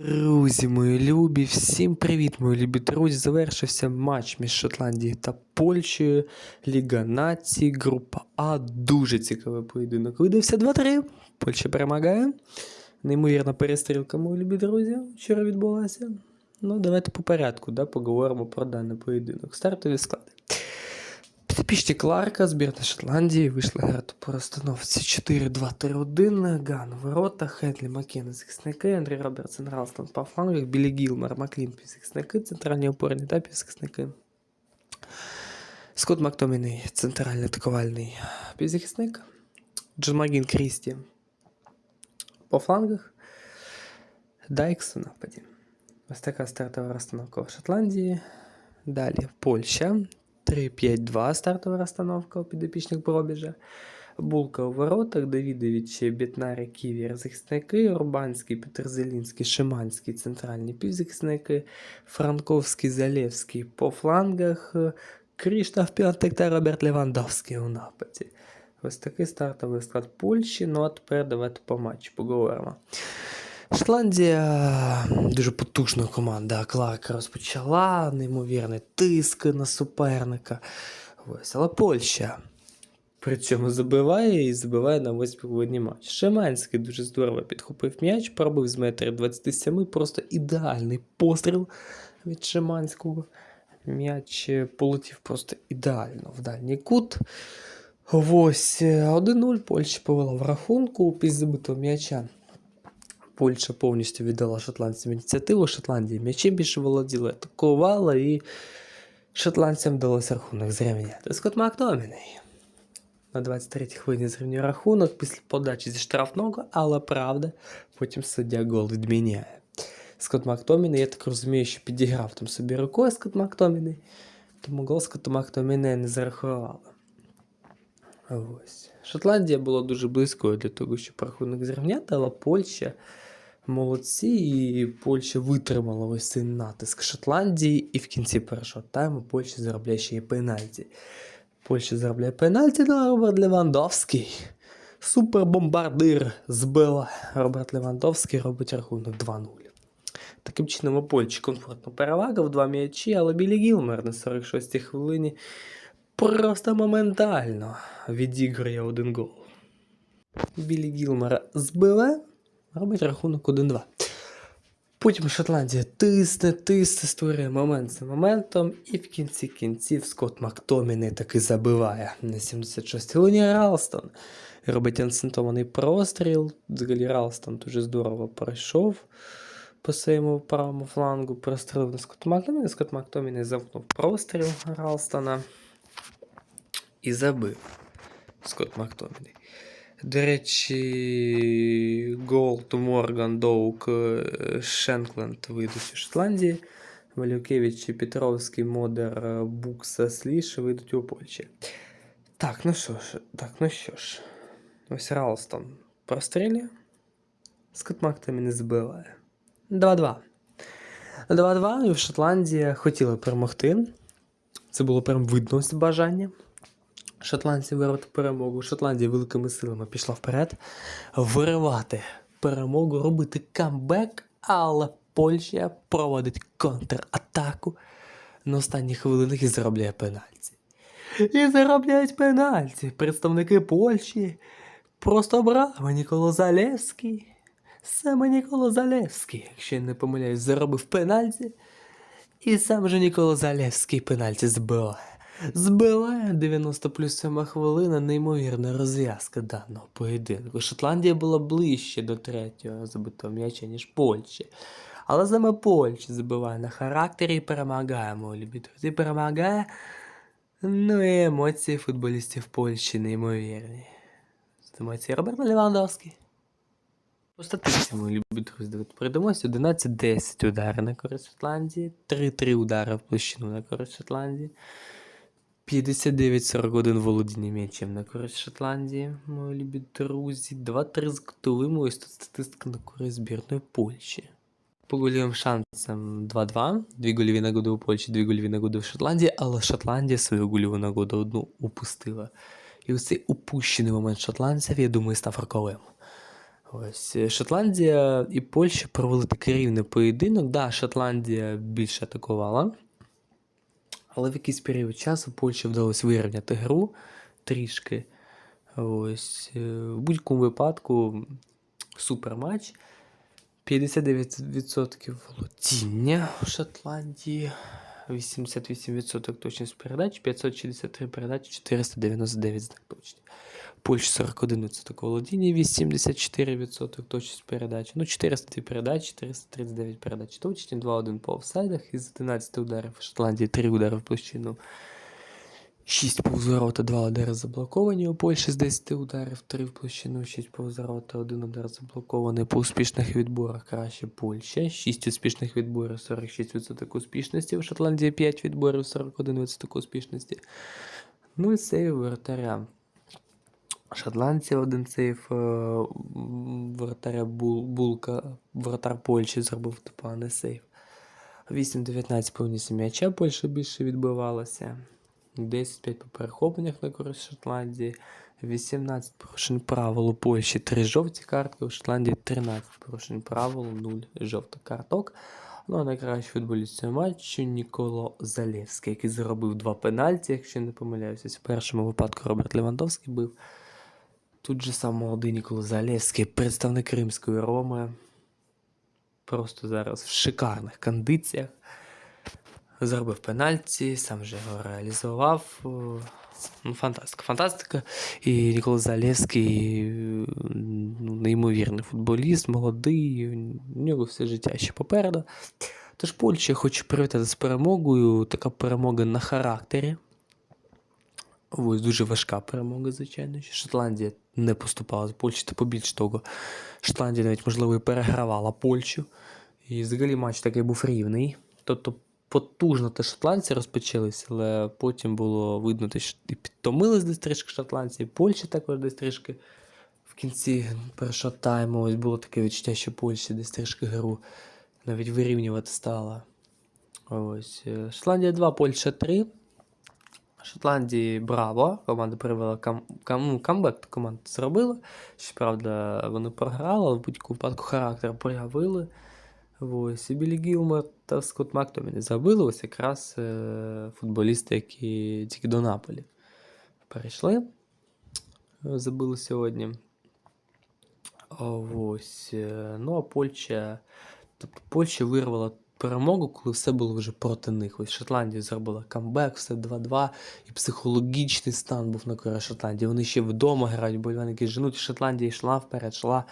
Друзі, мої любі, всім привіт, мої любі друзі. Завершився матч між Шотландією та Польщею. Ліга націй, група А. Дуже цікавий поєдинок. Видався 2-3. Польща перемагає. Неймовірна перестрілка, мої любі друзі, вчора відбулася. Ну, давайте по порядку, да, поговоримо про даний поєдинок. Стартові склади. Підопічні Кларка, збірна Шотландії, вийшли грати по розстановці 4-2-3-1, Ган ворота, Хенлі Маккена захисники, Андрій Робертсон Ралстон по флангах, Білі Гілмер, Маклін захисники, центральні опорні та захисники. Скотт Мактоміний, центральний атакувальний півзахисник, Джон Магін Крісті по флангах, Дайкс у нападі. Ось така стартова розстановка в Шотландії. Далі Польща. 3-5-2 стартова розстановка у підопічних пробіжа. Булка у воротах, Давідович, Бітнарі, Ківір, захисники, Урбанський, Петерзелінський, Шиманський, центральні півзахисники, Франковський, Залєвський по флангах, Кріштоф Піонтек та Роберт Левандовський у нападі. Ось такий стартовий склад Польщі. Ну а тепер давайте по матчу поговоримо. Шотландія дуже потужна команда. Кларк розпочала, неймовірний тиск на суперника. Ось, але Польща при цьому забиває і забиває на ось погодні матч. Шиманський дуже здорово підхопив м'яч, пробив з метрів 27, просто ідеальний постріл від Шиманського. М'яч полетів просто ідеально в дальній кут. Ось 1-0 Польща повела в рахунку після забитого м'яча. Польща повністю віддала шотландцям ініціативу. Шотландія м'ячем більше володіла, атакувала і шотландцям вдалося рахунок зрівняти. Скотт Мактоміний на 23-й хвилині зрівнює рахунок після подачі зі штрафного, але правда, потім суддя гол відміняє. Скотт Мактоміний, я так розумію, що підіграв там собі рукою Скотт Мактоміний, тому гол Скотту Мактоміний не зарахували. Ось. Шотландія була дуже близькою для того, щоб рахунок зрівняти, але Польща молодці, і Польща витримала ось цей натиск Шотландії, і в кінці першого тайму Польща заробляє ще й пенальті. Польща заробляє пенальті на Роберт Левандовський. Супербомбардир збила. Роберт Левандовський робить рахунок 2-0. Таким чином, у Польщі комфортна перевага в два м'ячі, але Білі Гілмер на 46-й хвилині просто моментально відіграє один гол. Білі Гілмера збиве, робить рахунок 1-2. Потім Шотландія тисне, тисне, створює момент за моментом, і в кінці кінців Скотт Мактоміний таки забиває на 76-й хвилині Ралстон. Робить інцентований простріл. Взагалі Ралстон дуже здорово пройшов по своєму правому флангу, прострілив на Скотт Мактоміна. Скотт Мактоміний замкнув простріл Ралстона і забив Скотт Мактоміний. До речі, Голд, Морган, Доук, е, Шенкленд вийдуть у Шотландії. Валюкевич, Петровський, Модер, е, Букса, Сліш вийдуть у Польщі. Так, ну що ж, так, ну що ж. Ось Ралстон прострілює. Скотт Мактомі не збиває. 2-2. 2-2, і в Шотландії хотіли перемогти. Це було прям видно ось бажання. Шотландці вирвати перемогу. Шотландія великими силами пішла вперед. Виривати перемогу, робити камбек, але Польща проводить контратаку на останніх хвилинах і заробляє пенальті. І заробляють пенальті. Представники Польщі просто браво, Ніколо Залевський. Саме Ніколо Залевський, якщо я не помиляюсь, заробив пенальті. І сам же Нікола Залевський пенальті збиває. Збиває 90 плюс 7 хвилина, неймовірна розв'язка даного поєдинку. Шотландія була ближче до третього забитого м'яча, ніж Польща. Але саме Польща забиває на характері і перемагає, мої любі друзі. Перемагає. Ну і емоції футболістів Польщі неймовірні. Емоції Роберта Левандовський. По статистиці, мої любі друзі, пройдемося. 11-10 удари на користь Шотландії, 3-3 удари в площину на користь Шотландії. 59-41 володіння м'ячем на користь Шотландії, мої любі друзі. 2-3 з кутовими, ось тут статистика на користь збірної Польщі. По гольовим шансам 2-2. Дві гольові нагоди у Польщі, дві гольові нагоди в Шотландії, але Шотландія свою гольову нагоду одну упустила. І ось цей упущений момент шотландців, я думаю, став роковим. Ось е, Шотландія і Польща провели такий рівний поєдинок. Да, Шотландія більше атакувала. Але в якийсь період часу Польщі вдалося вирівняти гру трішки. Ось, е, в будь-якому випадку супер матч. 59% володіння в Шотландії, 88% точність передач, 563 передачі, 499 знак точні. Польща 41% володіння, 84% точність передач. Ну, 402 передачі, 439 передач точні, 2-1 по офсайдах. Із 11 ударів в Шотландії 3 удари в площину. 6 повзворота, 2 удари заблоковані. У Польщі з 10 ударів, 3 в площину, 6 повзворота, 1 удар заблокований. По успішних відборах краще Польща. 6 успішних відборів, 46% успішності. У Шотландії 5 відборів, 41% успішності. 0 сейв воротаря. Шотландці один сейв е, м, воротаря Бул, Булка, воротар Польщі зробив типа не сейв. 8-19 повністю м'яча Польща більше відбивалася. 10-5 по перехопленнях на користь Шотландії. 18 порушень правил у Польщі, 3 жовті картки, у Шотландії 13 порушень правил, 0 жовтих карток. Ну а найкращий футболіст цього матчу Ніколо Залєвський, який заробив два пенальті, якщо не помиляюся. В першому випадку Роберт Левандовський бив. Тут же сам молодий Ніколо Залєвський, представник Римської Роми. Просто зараз в шикарних кондиціях. Зробив пенальті, сам же його реалізував. Ну, фантастика. Фантастика. І Нікола Залєвський е, ну, неймовірний футболіст, молодий, у нього все життя ще попереду. Тож Польща хочу привітати з перемогою. Така перемога на характері. Ось дуже важка перемога, звичайно. Шотландія не поступала з Польщі, та побільш того, Шотландія навіть, можливо, і перегравала Польщу. І взагалі матч такий був рівний. Тобто потужно те шотландці розпочалися, але потім було видно, що і підтомились десь трішки шотландці, і Польща також десь трішки в кінці першого тайму. Ось було таке відчуття, що Польща десь трішки гру навіть вирівнювати стала. Ось. е, Шотландія 2, Польща 3. Шотландії браво. Команда привела кам, кам, ну, камбек команда зробила. Щоправда, вони програли, але в будь-якому випадку характер проявили. Ось, і Білі Гілмер та Скотт Мактоміні забили ось якраз е, футболісти, які тільки до Наполі перейшли. е, Забили сьогодні. Ось. е, Ну, а Польща. Тобто Польща вирвала перемогу, коли все було вже проти них. Ось Шотландія зробила камбек, все 2-2, і психологічний стан був на користь Шотландії. Вони ще вдома грають, боліваники женуть. Шотландія йшла вперед, йшла,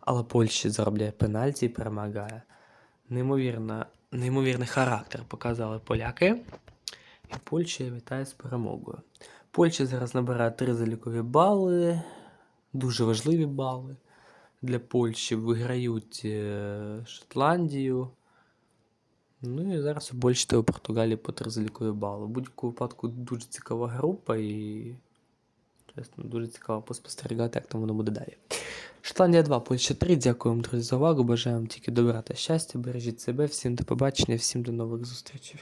але Польща заробляє пенальті і перемагає. Неймовірна, неймовірний характер показали поляки. І Польща вітає з перемогою. Польща зараз набирає три залікові бали, дуже важливі бали для Польщі. Виграють е, Шотландію. Ну і зараз у Польщі та у Португалії по три залікові бали. В будь-якому випадку дуже цікава група і чесно, дуже цікаво поспостерігати, як там воно буде далі. Шотландія 2, Польща 3. Дякуємо, друзі, за увагу. Бажаємо тільки добра та щастя. Бережіть себе. Всім до побачення, всім до нових зустрічей.